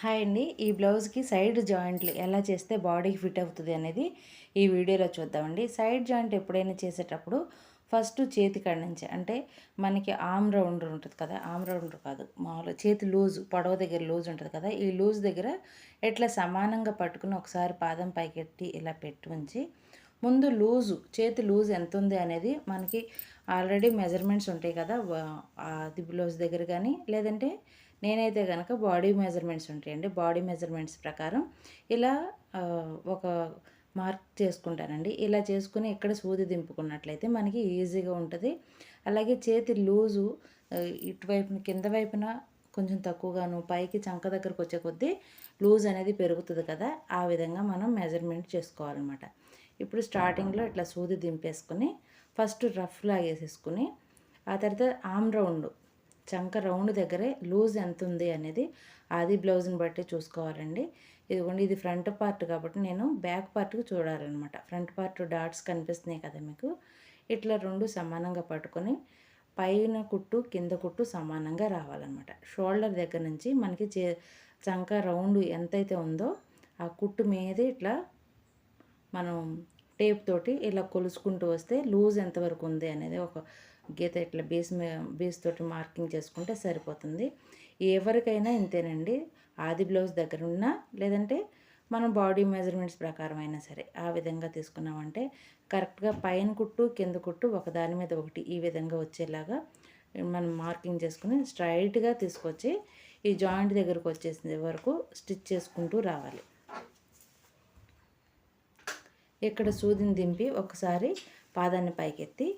Hi అండి. ఈ బ్లౌజ్కి సైడ్ జాయింట్లు ఎలా చేస్తే బాడీకి ఫిట్ అవుతుంది అనేది ఈ వీడియోలో చూద్దామండి. సైడ్ జాయింట్ ఎప్పుడైనా చేసేటప్పుడు ఫస్ట్ చేతి కాడ నుంచి అంటే మనకి ఆమ్ రౌండర్ ఉంటుంది కదా ఆమ్ రౌండర్ కాదు మామూలుగా చేతి లూజ్ పొడవ దగ్గర లూజ్ ఉంటుంది కదా ఈ లూజ్ దగ్గర ఎట్లా సమానంగా పట్టుకుని ఒకసారి పాదం పైకెట్టి ఇలా పెట్టి ఉంచి ముందు లూజు చేతి లూజ్ ఎంత ఉంది అనేది మనకి ఆల్రెడీ మెజర్మెంట్స్ ఉంటాయి కదా అది బ్లౌజ్ దగ్గర కానీ లేదంటే నేనైతే కనుక బాడీ మెజర్మెంట్స్ ఉంటాయండి. బాడీ మెజర్మెంట్స్ ప్రకారం ఇలా ఒక మార్క్ చేసుకుంటానండి. ఇలా చేసుకుని ఇక్కడ సూది దింపుకున్నట్లయితే మనకి ఈజీగా ఉంటుంది. అలాగే చేతి లూజు ఇటువైపున కింద వైపున కొంచెం తక్కువగాను పైకి చంక దగ్గరకు వచ్చే కొద్దీ లూజ్ అనేది పెరుగుతుంది కదా ఆ విధంగా మనం మెజర్మెంట్ చేసుకోవాలన్నమాట. ఇప్పుడు స్టార్టింగ్లో ఇట్లా సూది దింపేసుకుని ఫస్ట్ రఫ్ లాగేసేసుకుని ఆ తర్వాత ఆమ్ రౌండ్ చంక రౌండ్ దగ్గరే లూజ్ ఎంత ఉంది అనేది అది బ్లౌజ్ని బట్టి చూసుకోవాలండి. ఇదిగోండి ఇది ఫ్రంట్ పార్ట్ కాబట్టి నేను బ్యాక్ పార్ట్కి చూడాలన్నమాట. ఫ్రంట్ పార్ట్ డాట్స్ కనిపిస్తున్నాయి కదా మీకు. ఇట్లా రెండు సమానంగా పట్టుకొని పైన కుట్టు కింద కుట్టు సమానంగా రావాలన్నమాట. షోల్డర్ దగ్గర నుంచి మనకి చే చంక రౌండ్ ఎంతైతే ఉందో ఆ కుట్టు మీద ఇట్లా మనం టేప్ తోటి ఇలా కొలుసుకుంటూ వస్తే లూజ్ ఎంతవరకు ఉంది అనేది ఒక గీత ఇట్లా బేస్ బేస్ తోటి మార్కింగ్ చేసుకుంటే సరిపోతుంది. ఎవరికైనా ఇంతేనండి. ఆది బ్లౌజ్ దగ్గర ఉన్నా లేదంటే మనం బాడీ మెజర్మెంట్స్ ప్రకారం అయినా సరే ఆ విధంగా తీసుకున్నామంటే కరెక్ట్గా పైన కుట్టు కింద కుట్టు ఒకదాని మీద ఒకటి ఈ విధంగా వచ్చేలాగా మనం మార్కింగ్ చేసుకుని స్ట్రైట్గా తీసుకొచ్చి ఈ జాయింట్ దగ్గరకు వచ్చేసే వరకు స్టిచ్ చేసుకుంటూ రావాలి. ఇక్కడ సూదిని దింపి ఒకసారి పాదాన్ని పైకెత్తి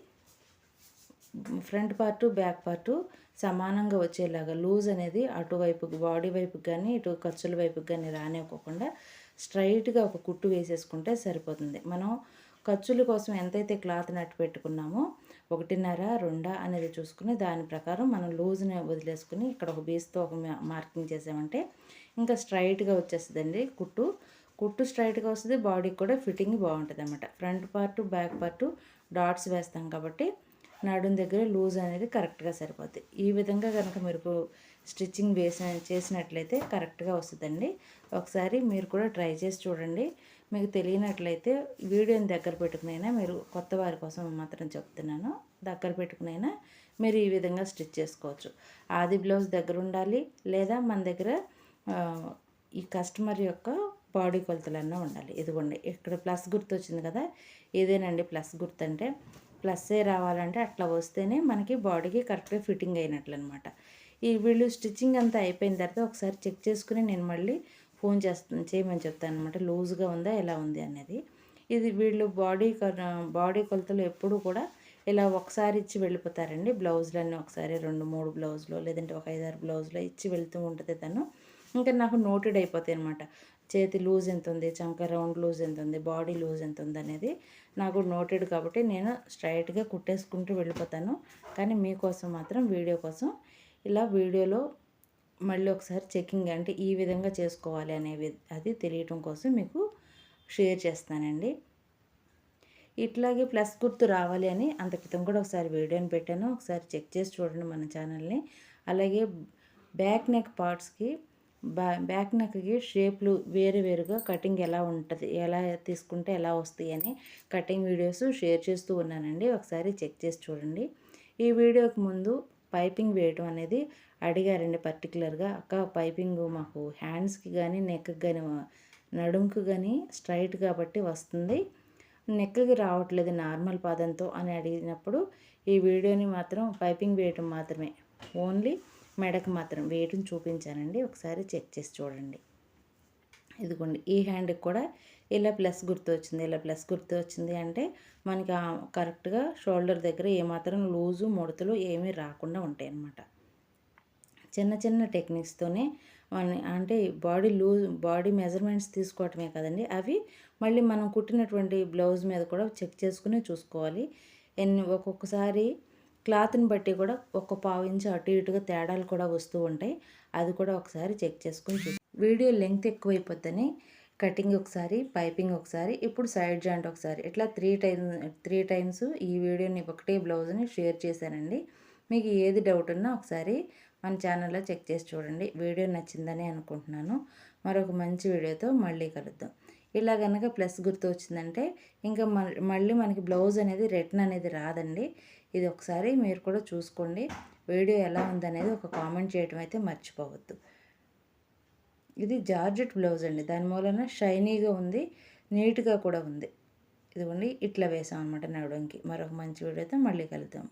ఫ్రంట్ పార్టు బ్యాక్ పార్టు సమానంగా వచ్చేలాగా లూజ్ అనేది అటువైపుకి బాడీ వైపుకి కానీ ఇటు ఖర్చుల వైపుకి కానీ రానివ్వకుండా స్ట్రైట్గా ఒక కుట్టు వేసేసుకుంటే సరిపోతుంది. మనం ఖర్చుల కోసం ఎంతైతే క్లాత్ నట్టు పెట్టుకున్నామో ఒకటిన్నర రెండా అనేది చూసుకుని దాని ప్రకారం మనం లూజ్ని వదిలేసుకుని ఇక్కడ ఒక బీస్తో ఒక మార్కింగ్ చేసామంటే ఇంకా స్ట్రైట్గా వచ్చేస్తుందండి కుట్టు. కుట్టు స్ట్రైట్గా వస్తుంది బాడీకి కూడా ఫిట్టింగ్ బాగుంటుంది అనమాట front part back part dots వేస్తాం కాబట్టి నడుం దగ్గర లూజ్ అనేది కరెక్ట్గా సరిపోద్ది. ఈ విధంగా కనుక మీరు స్టిచ్చింగ్ వేసిన చేసినట్లయితే కరెక్ట్గా వస్తుందండి. ఒకసారి మీరు కూడా ట్రై చేసి చూడండి. మీకు తెలియనట్లయితే వీడియోని దగ్గర పెట్టుకునైనా మీరు కొత్త వారి కోసం మాత్రం చెప్తున్నాను. దగ్గర పెట్టుకునైనా మీరు ఈ విధంగా స్టిచ్ చేసుకోవచ్చు. ఆది బ్లౌజ్ దగ్గర ఉండాలి లేదా మన దగ్గర ఈ కస్టమర్ యొక్క బాడీ కొలతలన్నా ఉండాలి. ఇదిగోండి ఇక్కడ ప్లస్ గుర్తు వచ్చింది కదా? ఇదేనండి ప్లస్ గుర్తు అంటే ప్లస్సే రావాలంటే అట్లా వస్తేనే మనకి బాడీకి కరెక్ట్గా ఫిట్టింగ్ అయినట్లు అనమాట ఈ వీళ్ళు స్టిచ్చింగ్ అంతా అయిపోయిన తర్వాత ఒకసారి చెక్ చేసుకుని నేను మళ్ళీ ఫోన్ చేస్తాను చేయమని చెప్తాను అనమాట లూజ్గా ఉందా ఎలా ఉంది అనేది ఇది వీళ్ళు బాడీ బాడీ కొలతలు ఎప్పుడు కూడా ఇలా ఒకసారి ఇచ్చి వెళ్ళిపోతారండి. బ్లౌజులన్నీ ఒకసారి రెండు మూడు బ్లౌజులు లేదంటే ఒక ఐదారు బ్లౌజులు ఇచ్చి వెళ్తూ ఉంటుంది తను. ఇంకా నాకు నోటెడ్ అయిపోతాయి అనమాట చేతి లూజ్ ఎంత ఉంది చంక రౌండ్ లూజ్ ఎంత ఉంది బాడీ లూజ్ ఎంత ఉంది అనేది. నాకు నోటెడ్ కాబట్టి నేను స్ట్రైట్గా కుట్టేసుకుంటూ వెళ్ళిపోతాను. కానీ మీకోసం మాత్రం వీడియో కోసం ఇలా వీడియోలో మళ్ళీ ఒకసారి చెకింగ్ అంటే ఈ విధంగా చేసుకోవాలి అనే అది తెలియటం కోసం మీకు షేర్ చేస్తానండి. ఇట్లాగే ప్లస్ గుర్తు రావాలి అని అంత క్రితం కూడా ఒకసారి వీడియోని పెట్టాను. ఒకసారి చెక్ చేసి చూడండి మన ఛానల్ని అలాగే బ్యాక్ నెక్ పార్ట్స్కి బ్యా బ్యాక్ నెక్కి షేప్లు వేరు వేరుగా కటింగ్ ఎలా ఉంటుంది ఎలా తీసుకుంటే ఎలా వస్తాయి అని కటింగ్ వీడియోస్ షేర్ చేస్తూ ఉన్నానండి. ఒకసారి చెక్ చేసి చూడండి. ఈ వీడియోకి ముందు పైపింగ్ వేయటం అనేది అడిగారండి పర్టికులర్గా అక్క పైపింగ్ మాకు హ్యాండ్స్కి కానీ నెక్కి కానీ నడుంకు కానీ స్ట్రైట్ కాబట్టి వస్తుంది. నెక్కి రావట్లేదు నార్మల్ పాదంతో అని అడిగినప్పుడు ఈ వీడియోని మాత్రం పైపింగ్ వేయటం మాత్రమే. ఓన్లీ మెడకు మాత్రం వేయటం చూపించానండి. ఒకసారి చెక్ చేసి చూడండి. ఇదిగోండి ఈ హ్యాండ్కి కూడా ఇలా ప్లస్ గుర్తు వచ్చింది ఇలా ప్లస్ గుర్తు వచ్చింది అంటే మనకి కరెక్ట్గా షోల్డర్ దగ్గర ఏమాత్రం లూజు ముడతలు ఏమీ రాకుండా ఉంటాయి అన్నమాట చిన్న చిన్న టెక్నిక్స్తోనే మన అంటే బాడీ లూజ్ బాడీ మెజర్మెంట్స్ తీసుకోవటమే కదండి. అవి మళ్ళీ మనం కుట్టినటువంటి బ్లౌజ్ మీద కూడా చెక్ చేసుకుని చూసుకోవాలి. ఎన్ని ఒక్కొక్కసారి క్లాత్ని బట్టి కూడా ఒక పావు ఇంచు అటు ఇటుగా తేడాలు కూడా వస్తూ ఉంటాయి. అది కూడా ఒకసారి చెక్ చేసుకుని చూ వీడియో లెంగ్త్ ఎక్కువైపోద్దని కటింగ్ ఒకసారి పైపింగ్ ఒకసారి ఇప్పుడు సైడ్ జాయింట్ ఒకసారి. ఇట్లా త్రీ టైమ్స్ త్రీ టైమ్స్ ఈ వీడియోని ఒకటే బ్లౌజ్ని షేర్ చేశానండి. మీకు ఏది డౌట్ ఉన్నా ఒకసారి మన ఛానల్లో చెక్ చేసి చూడండి. వీడియో నచ్చిందని అనుకుంటున్నాను. మరొక మంచి వీడియోతో మళ్ళీ కలుద్దాం. ఇలా కనుక ప్లస్ గుర్తు వచ్చిందంటే ఇంకా మళ్ళీ మనకి బ్లౌజ్ అనేది రిటర్న్ అనేది రాదండి. ఇది ఒకసారి మీరు కూడా చూసుకోండి. వీడియో ఎలా ఉందనేది ఒక కామెంట్ చేయడం అయితే మర్చిపోవద్దు. ఇది జార్జెట్ బ్లౌజ్ అండి. దాని మూలన షైనీగా ఉంది నీట్గా కూడా ఉంది. ఇదిగోండి ఇట్లా వేసాం అనమాట నడవడానికి మరొక మంచి వీడియోతో మళ్ళీ కలుద్దాం.